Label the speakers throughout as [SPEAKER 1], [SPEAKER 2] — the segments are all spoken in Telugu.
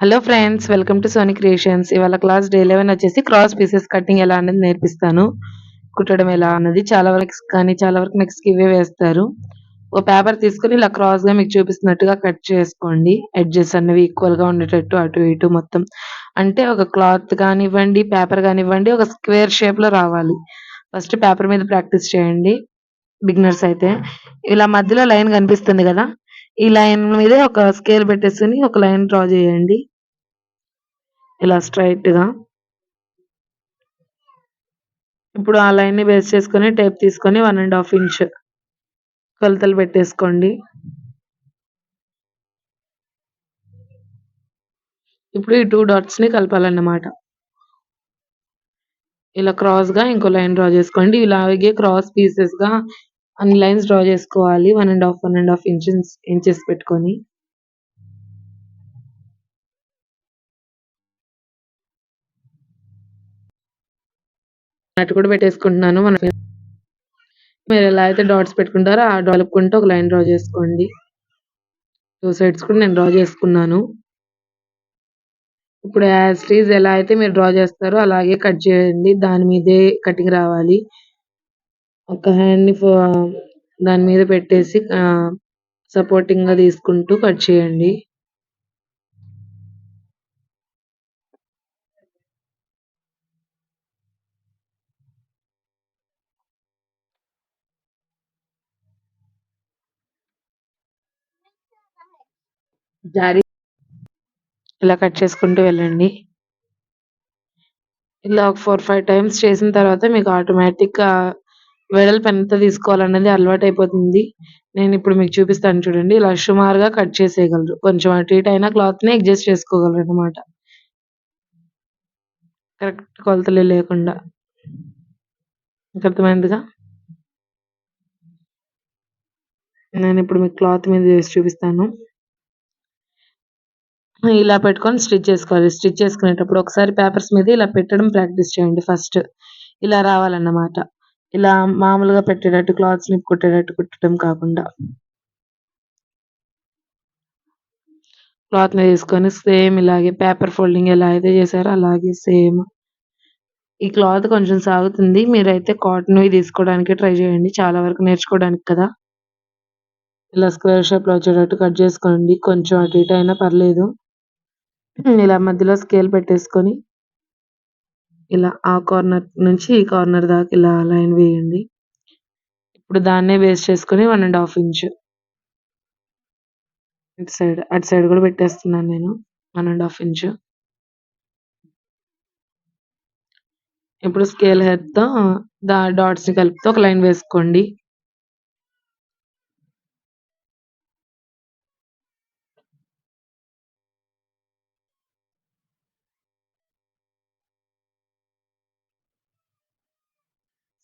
[SPEAKER 1] Hello friends welcome to Sony creations. ఇవాళ క్లాస్ డే లెవెన్ వచ్చేసి క్రాస్ పీసెస్ కటింగ్ ఎలా అనేది నేర్పిస్తాను. కుట్టడం ఎలా అన్నది చాలా వరకు కానీ చాలా వరకు నెక్స్ట్ ఇవే వేస్తారు. ఒక పేపర్ తీసుకుని ఇలా క్రాస్గా మీకు చూపిస్తున్నట్టుగా కట్ చేసుకోండి. ఎడ్జెస్ అనేవి ఈక్వల్గా ఉండేటట్టు అటు ఇటు మొత్తం. అంటే ఒక క్లాత్ కానివ్వండి పేపర్ కానివ్వండి ఒక స్క్వేర్ షేప్లో రావాలి. ఫస్ట్ పేపర్ మీద ప్రాక్టీస్ చేయండి. బిగినర్స్ అయితే. ఇలా మధ్యలో లైన్ కనిపిస్తుంది కదా? ఈ లైన్ మీద ఒక స్కేల్ పెట్టేసుకొని ఒక లైన్ డ్రా చేయండి. ఇలా స్ట్రైట్గా. ఇప్పుడు ఆ లైన్ని బేస్ చేసుకొని టేప్ తీసుకొని వన్ అండ్ హాఫ్ ఇంచ్ కొలతలు పెట్టేసుకోండి. ఇప్పుడు ఈ టూ డాట్స్ని కలపాలన్నమాట. ఇలా క్రాస్గా ఇంకో లైన్ డ్రా చేసుకోండి. ఇలాగే క్రాస్ పీసెస్గా అన్ని లైన్స్ డ్రా చేసుకోవాలి. One and half one and half inches inches పెట్టుకొని. అటు కూడా పెట్టేసుకుంటున్నాను. మన మీరు ఎలా అయితే డాట్స్ పెట్టుకుంటారో ఆ డాట్ ఒక లైన్ డ్రా చేసుకోండి. టూ సైడ్స్ కూడా నేను డ్రా చేసుకున్నాను. ఇప్పుడు యాజ్ టీజ్ ఎలా అయితే మీరు డ్రా చేస్తారో అలాగే కట్ చేయండి. దాని మీదే కటింగ్ రావాలి. ఒక హ్యాండ్ని దాని మీద పెట్టేసి సపోర్టింగ్గా తీసుకుంటూ కట్ చేయండి. జారీ ఇలా కట్ చేసుకుంటూ వెళ్ళండి. ఇలా ఒక ఫోర్ ఫైవ్ టైమ్స్ చేసిన తర్వాత మీకు ఆటోమేటిక్గా వెడల్పు ఎంత తీసుకోవాలన్నది అలవాటు అయిపోతుంది నేను ఇప్పుడు మీకు చూపిస్తాను చూడండి. ఇలా సుమారుగా కట్ చేసేయగలరు. కొంచెం అటు ఇటు అయినా క్లాత్ని అడ్జస్ట్ చేసుకోగలరు అనమాట కరెక్ట్ కొలతలు లేకుండా. అర్థమైందిగా? నేను ఇప్పుడు మీకు క్లాత్ మీద వేసి చూపిస్తాను. ఇలా పెట్టుకొని స్టిచ్ చేసుకోవాలి. స్టిచ్ చేసుకునేటప్పుడు ఒకసారి పేపర్స్ మీద ఇలా పెట్టడం ప్రాక్టీస్ చేయండి ఫస్ట్. ఇలా రావాలన్నమాట. ఇలా మామూలుగా పెట్టేటట్టు క్లాత్ స్లిప్ కుట్టేటట్టు కుట్టడం కాకుండా. క్లాత్ మీద తీసుకొని సేమ్ ఇలాగే పేపర్ ఫోల్డింగ్ ఎలా అయితే చేశారో అలాగే సేమ్. ఈ క్లాత్ కొంచెం సాగుతుంది. మీరైతే కాటన్ తీసుకోవడానికి ట్రై చేయండి. చాలా వరకు నేర్చుకోవడానికి కదా. ఇలా స్క్వేర్ షేప్లో వచ్చేటట్టు కట్ చేసుకోండి. కొంచెం అటు ఇటు అయినా పర్లేదు. ఇలా మధ్యలో స్కేల్ పెట్టేసుకొని ఇలా ఆ కార్నర్ నుంచి ఈ కార్నర్ దాకా ఇలా లైన్ వేయండి. ఇప్పుడు దాన్నే బేస్ చేసుకొని వన్ అండ్ హాఫ్ ఇంచ్ ఇటు సైడ్ అటు సైడ్ కూడా పెట్టేస్తున్నాను నేను వన్ అండ్ హాఫ్ ఇంచ్ ఇప్పుడు స్కేల్ హెడ్తో దా డాట్స్ని కలిపితే ఒక లైన్ వేసుకోండి.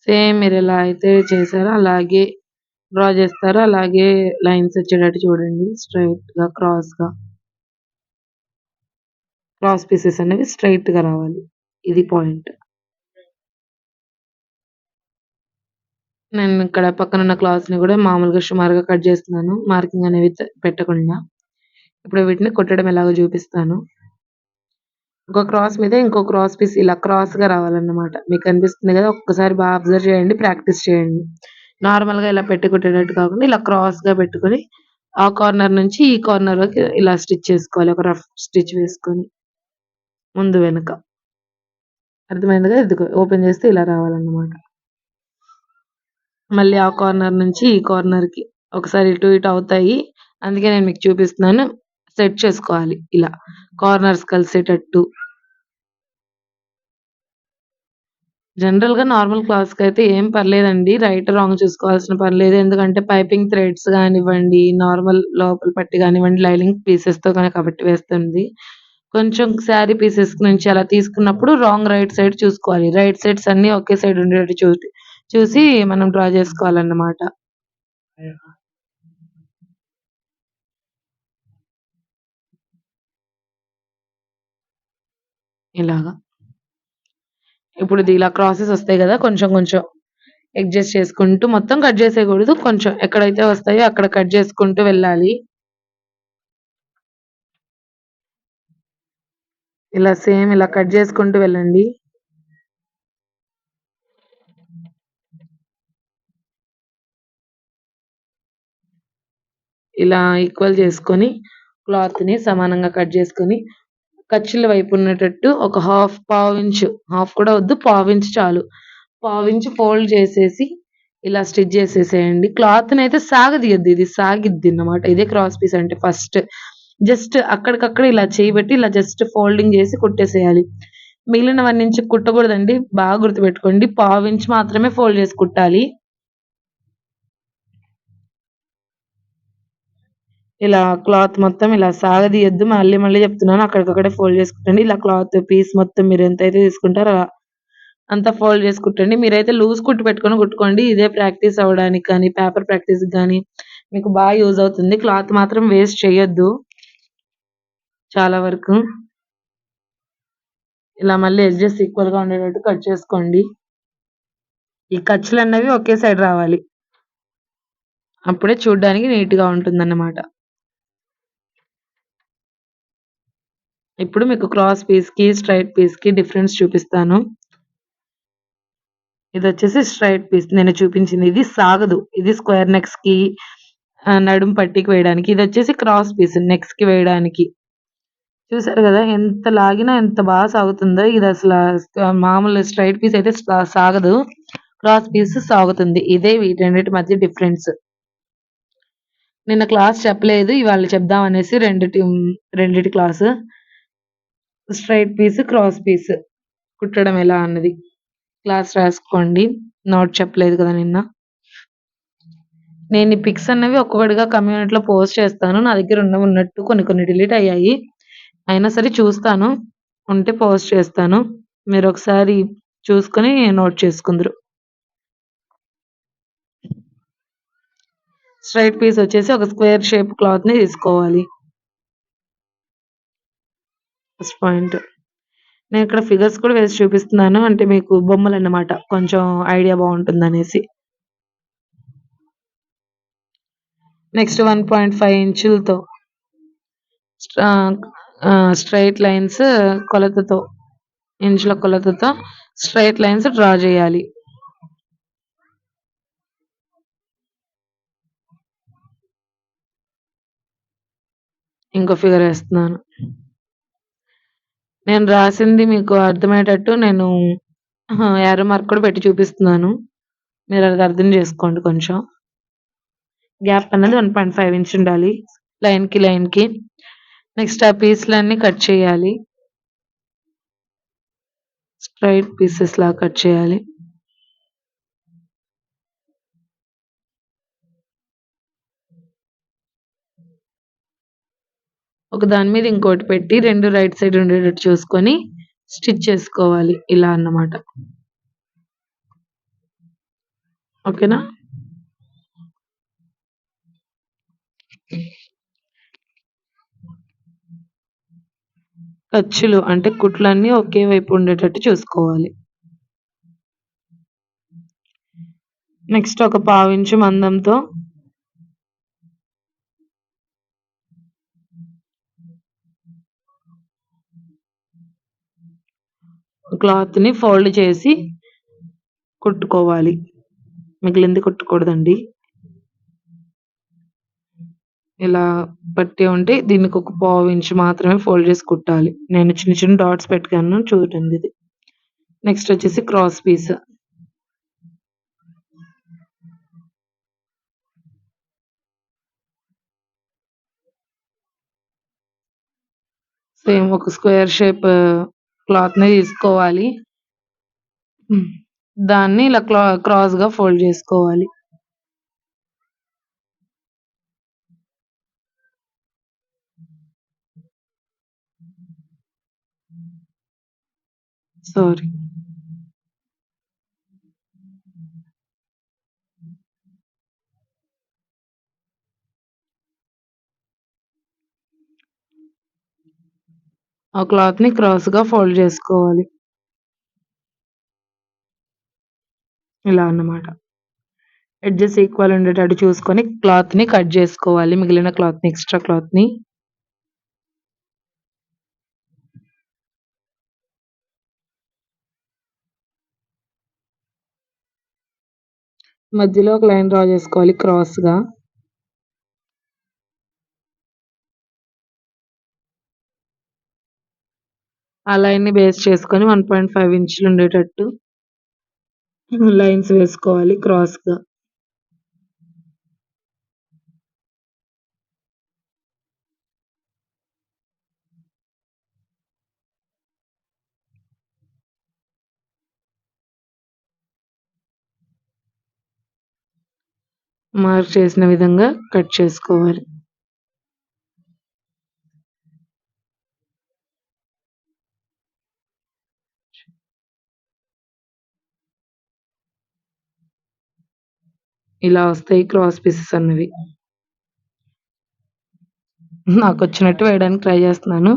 [SPEAKER 1] సేమ్ మీరు ఎలా అయితే చేశారో అలాగే డ్రా చేస్తారో అలాగే లైన్స్ వచ్చేటట్టు చూడండి. స్ట్రైట్గా క్రాస్గా క్రాస్ పీసెస్ అనేవి స్ట్రైట్గా రావాలి. ఇది పాయింట్. నేను ఇక్కడ పక్కన ఉన్న క్లాత్స్ని కూడా మామూలుగా సుమారుగా కట్ చేస్తున్నాను. మార్కింగ్ అనేవి పెట్టకుండా. ఇప్పుడు వీటిని కుట్టడం ఎలాగో చూపిస్తాను. ఇంకో క్రాస్ మీద ఇంకో క్రాస్ పీస్ ఇలా క్రాస్గా రావాలన్నమాట. మీకు అనిపిస్తుంది కదా ఒక్కసారి బాగా అబ్జర్వ్ చేయండి ప్రాక్టీస్ చేయండి. నార్మల్గా ఇలా పెట్టుకునేటట్టు కాకుండా ఇలా క్రాస్గా పెట్టుకొని ఆ కార్నర్ నుంచి ఈ కార్నర్ వరకు ఇలా స్టిచ్ చేసుకోవాలి ఒక రఫ్ స్టిచ్ వేసుకొని. ముందు వెనుక. అర్థమైందిగా ఇది ఓపెన్ చేస్తే ఇలా రావాలన్నమాట. మళ్ళీ ఆ కార్నర్ నుంచి ఈ కార్నర్కి ఒకసారి ఇటు ఇటు అవుతాయి. అందుకే నేను మీకు చూపిస్తున్నాను. సెట్ చేసుకోవాలి. ఇలా కార్నర్స్ కలిసేటట్టు. జనరల్గా నార్మల్ క్లాత్స్ అయితే ఏం పర్లేదండి. రైట్ రాంగ్ చూసుకోవాల్సిన పర్లేదు. ఎందుకంటే పైపింగ్ థ్రెడ్స్ కానివ్వండి నార్మల్ లోపల పట్టి కానివ్వండి లైనింగ్ పీసెస్తో కాబట్టి వేస్తుంది. కొంచెం శారీ పీసెస్ నుంచి అలా తీసుకున్నప్పుడు రాంగ్ రైట్ సైడ్ చూసుకోవాలి. రైట్ సైడ్స్ అన్ని ఒకే సైడ్ ఉండేటట్టు చూసి చూసి మనం డ్రా చేసుకోవాలన్నమాట. ఇలాగా. ఇప్పుడు ఇది ఇలా క్రాసెస్ వస్తాయి కదా కొంచెం కొంచెం అడ్జస్ట్ చేసుకుంటూ మొత్తం కట్ చేసేయకూడదు. కొంచెం ఎక్కడైతే వస్తాయో అక్కడ కట్ చేసుకుంటూ వెళ్ళాలి. ఇలా సేమ్ ఇలా కట్ చేసుకుంటూ వెళ్ళండి. ఇలా ఈక్వల్ చేసుకొని క్లాత్ని సమానంగా కట్ చేసుకొని ఖర్చుల వైపు ఉన్నట్టు ఒక హాఫ్ పావు ఇంచు హాఫ్ కూడా వద్దు పావు ఇంచు చాలు. పావు ఇంచు ఫోల్డ్ చేసేసి ఇలా స్టిచ్ చేసేసేయండి. క్లాత్ని అయితే సాగదీయద్దు ఇది సాగిద్ది అన్నమాట ఇదే క్రాస్ పీస్ అంటే ఫస్ట్. జస్ట్ అక్కడికక్కడ ఇలా చేయబెట్టి ఇలా జస్ట్ ఫోల్డింగ్ చేసి కుట్టేసేయాలి. మిగిలిన వన్ ఇంచ్ కుట్టకూడదండి. బాగా గుర్తుపెట్టుకోండి. పావు మాత్రమే ఫోల్డ్ చేసి కుట్టాలి. ఇలా క్లాత్ మొత్తం ఇలా సాగదీయద్దు. మళ్ళీ మళ్ళీ చెప్తున్నాను అక్కడికక్కడే ఫోల్డ్ చేసుకుంటండి. ఇలా క్లాత్ పీస్ మొత్తం మీరు ఎంతైతే తీసుకుంటారో అంత అంతా ఫోల్డ్ చేసుకుంటండి. మీరైతే లూజ్ కుట్టు పెట్టుకొని కుట్టుకోండి. ఇదే ప్రాక్టీస్ అవ్వడానికి కానీ పేపర్ ప్రాక్టీస్ కానీ మీకు బాగా యూజ్ అవుతుంది. క్లాత్ మాత్రం వేస్ట్ చేయొద్దు. చాలా వరకు. ఇలా మళ్ళీ ఎడ్జెస్ ఈక్వల్గా ఉండేటట్టు కట్ చేసుకోండి. ఈ ఖర్చులు అన్నవి ఒకే సైడ్ రావాలి. అప్పుడే చూడడానికి నీట్గా ఉంటుందన్నమాట. ఇప్పుడు మీకు క్రాస్ పీస్కి స్ట్రైట్ పీస్కి డిఫరెన్స్ చూపిస్తాను. ఇది వచ్చేసి స్ట్రైట్ పీస్ నేను చూపించింది. ఇది సాగదు. ఇది స్క్వేర్ నెక్స్కి నడుం పట్టికి వేయడానికి. ఇది వచ్చేసి క్రాస్ పీస్ నెక్స్కి వేయడానికి. చూసారు కదా? ఎంత లాగినా ఎంత బాగా సాగుతుందో. ఇది అసలు మామూలు స్ట్రైట్ పీస్ అయితే సాగదు. క్రాస్ పీస్ సాగుతుంది. ఇదే వీటన్నిటి మధ్య డిఫరెన్స్ నిన్న క్లాస్ చెప్పలేదు. ఇవాళ చెప్దాం అనేసి రెండిటి రెండిటి class straight piece cross piece కుట్టడం ఎలా అన్నది క్లాస్ రాసుకోండి. నోట్ చెప్పలేదు కదా నిన్న. నేను ఈ పిక్స్ అన్నవి ఒక్కొక్కటిగా కమ్యూనిటీలో పోస్ట్ చేస్తాను. నా దగ్గర ఉన్న ఉన్నట్టు కొన్ని కొన్ని డిలీట్ అయ్యాయి. అయినా సరే చూస్తాను. ఉంటే పోస్ట్ చేస్తాను. మీరు ఒకసారి చూసుకొని నోట్ చేసుకుందరు. స్ట్రైట్ పీస్ వచ్చేసి ఒక స్క్వేర్ షేప్ క్లాత్ని తీసుకోవాలి. ఫస్ట్ పాయింట్ నేను ఇక్కడ ఫిగర్స్ కూడా వేసి చూపిస్తున్నాను. అంటే మీకు బొమ్మలు అన్నమాట. కొంచెం ఐడియా బాగుంటుంది అనేసి నెక్స్ట్ వన్ పాయింట్ ఫైవ్ ఇంచులతో స్ట్రైట్ లైన్స్ కొలతతో. ఇంచుల కొలతతో స్ట్రైట్ లైన్స్ డ్రా చేయాలి. ఇంకో ఫిగర్ వేస్తున్నాను. నేను రాసింది మీకు అర్థమయ్యేటట్టు నేను యారో మార్క్ కూడా పెట్టి చూపిస్తున్నాను. మీరు అది అర్థం చేసుకోండి కొంచెం. గ్యాప్ అనేది వన్ పాయింట్ ఫైవ్ ఇంచ్ ఉండాలి లైన్కి లైన్కి నెక్స్ట్ ఆ పీస్లన్నీ కట్ చేయాలి. స్ట్రైట్ పీసెస్ లా కట్ చేయాలి. ఒక దాని మీద ఇంకోటి పెట్టి రెండు రైట్ సైడ్ ఉండేటట్టు చూసుకొని స్టిచ్ చేసుకోవాలి. ఇలా అన్నమాట. ఓకేనా? ఖర్చులు అంటే కుట్లన్నీ ఒకే వైపు ఉండేటట్టు చూసుకోవాలి. నెక్స్ట్ ఒక పావించు మందంతో క్లాత్ని ఫోల్డ్ చేసి కుట్టుకోవాలి. మిగిలింది కుట్టకూడదండి. ఇలా పట్టి ఉంటే దీనికి ఒక పావు ఇంచు మాత్రమే ఫోల్డ్ చేసి కుట్టాలి. నేను చిన్న చిన్న డాట్స్ పెట్టుకున్నాను చూడండి ఇది. నెక్స్ట్ వచ్చేసి క్రాస్ పీస్. సేమ్ ఒక స్క్వేర్ షేప్ క్లాత్‌ని తీసుకోవాలి. దాన్ని ఇలా క్లా క్రాస్‌గా ఫోల్డ్ చేసుకోవాలి. సారీ. ఆ క్లాత్ని క్రాస్గా ఫోల్డ్ చేసుకోవాలి. ఇలా అన్నమాట. ఎడ్జెస్ ఈక్వల్ ఉండేటట్టు చూసుకొని క్లాత్ని కట్ చేసుకోవాలి. మిగిలిన క్లాత్ని ఎక్స్ట్రా క్లాత్ని. మధ్యలో ఒక లైన్ డ్రా చేసుకోవాలి క్రాస్గా ఆ లైన్‌ని బేస్ చేసుకొని 1.5 ఇంచులు ఉండేటట్టు లైన్స్ వేసుకోవాలి క్రాస్‌గా. మార్క్ చేసిన విధంగా కట్ చేసుకోవాలి. ఇలా వస్తాయి క్రాస్ పీసెస్ అన్నవి. నాకొచ్చినట్టు వేయడానికి ట్రై చేస్తున్నాను.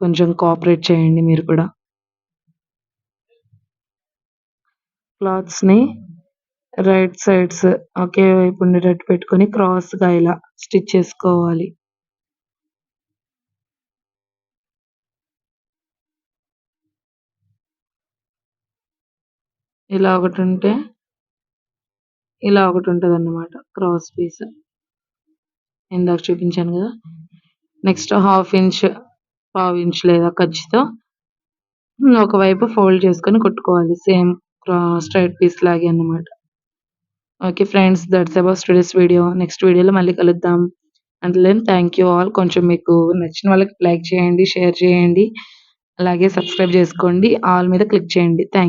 [SPEAKER 1] కొంచెం కోఆపరేట్ చేయండి మీరు కూడా. క్లాత్స్‌ని రైట్ సైడ్స్ ఒకే వైపు ఉండేటట్టు పెట్టుకొని క్రాస్‌గా ఇలా స్టిచ్ చేసుకోవాలి. ఇలా ఒకటి ఉంటే ఇలా ఒకటి ఉంటదన్నమాట క్రాస్ పీస్. ఇందాక చూపించాను కదా నెక్స్ట్ హాఫ్ ఇంచ్, పావించ్ లేదా ఖర్చుతో ఒకవైపు ఫోల్డ్ చేసుకొని కుట్టుకోవాలి. సేమ్ స్ట్రైట్ స్ట్రెయిట్ పీస్ లాగే అన్నమాట. Okay friends that's about today's video. Next వీడియోలో మళ్ళీ కలుద్దాం. Until thank you all. కొంచెం మీకు నచ్చిన వాళ్ళకి లైక్ చేయండి, షేర్ చేయండి. అలాగే సబ్స్క్రైబ్ చేసుకోండి. ఆల్ మీద క్లిక్ చేయండి. థ్యాంక్